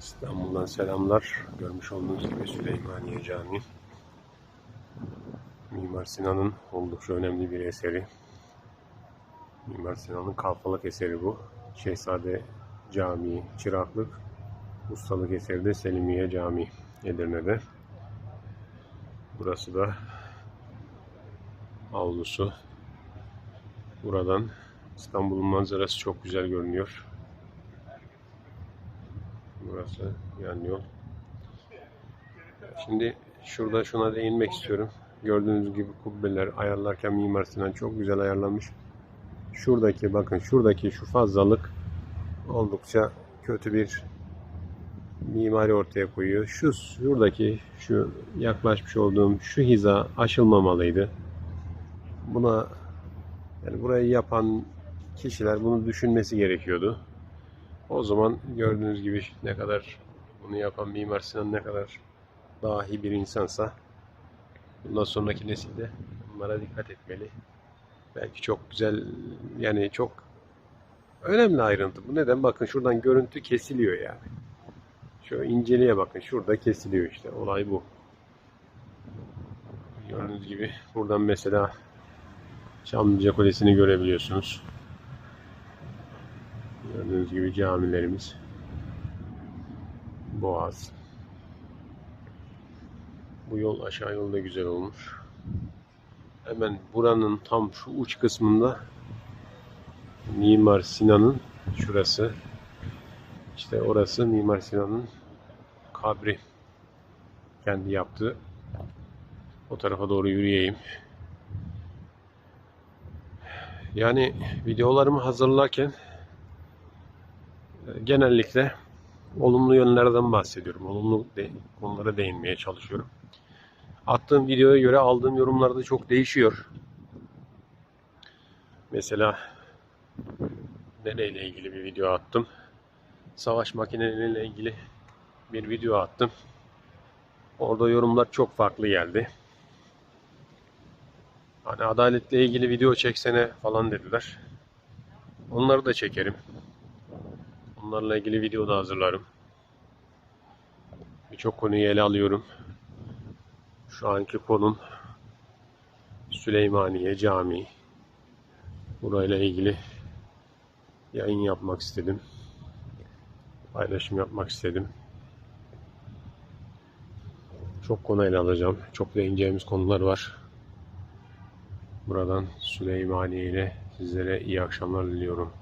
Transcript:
İstanbul'dan selamlar. Görmüş olduğunuz gibi Süleymaniye Camii. Mimar Sinan'ın oldukça önemli bir eseri. Mimar Sinan'ın kalfalık eseri bu. Şehzade Camii, çıraklık, ustalık eseri de Selimiye Camii Edirne'de. Burası da avlusu. Buradan İstanbul'un manzarası çok güzel görünüyor. Burası yan yol. Şimdi şurada şuna değinmek istiyorum. Gördüğünüz gibi kubbeler ayarlarken Mimar Sinan çok güzel ayarlamış. Şuradaki bakın şuradaki şu fazlalık oldukça kötü bir mimari ortaya koyuyor. Şu şuradaki şu yaklaşmış olduğum şu hiza aşılmamalıydı. Buna yani burayı yapan kişiler bunu düşünmesi gerekiyordu. O zaman gördüğünüz gibi ne kadar bunu yapan Mimar Sinan ne kadar dahi bir insansa bundan sonraki nesil de bunlara dikkat etmeli. Belki çok güzel yani çok önemli ayrıntı. Bu neden? Bakın şuradan görüntü kesiliyor yani. Şu inceliğe bakın. Şurada kesiliyor işte. Olay bu. Gördüğünüz gibi buradan mesela Çamlıca Kulesi'ni görebiliyorsunuz. Gördüğünüz gibi camilerimiz. Boğaz. Bu yol aşağı yolda güzel olmuş. Hemen buranın tam şu uç kısmında Mimar Sinan'ın şurası. İşte orası Mimar Sinan'ın kabri. Kendi yaptığı. O tarafa doğru yürüyeyim. Yani videolarımı hazırlarken genellikle olumlu yönlerden bahsediyorum. Olumlu de, konulara değinmeye çalışıyorum. Attığım videoya göre aldığım yorumlar da çok değişiyor. Mesela nereyle ilgili bir video attım. Savaş makineleriyle ilgili bir video attım. Orada yorumlar çok farklı geldi. Hani adaletle ilgili video çeksene falan dediler. Onları da çekerim. Onlarla ilgili video da hazırlarım. Birçok konuyu ele alıyorum. Şu anki konum Süleymaniye Camii. Burayla ilgili yayın yapmak istedim. Paylaşım yapmak istedim. Çok konu ele alacağım. Çok değineceğimiz konular var. Buradan Süleymaniye ile sizlere iyi akşamlar diliyorum.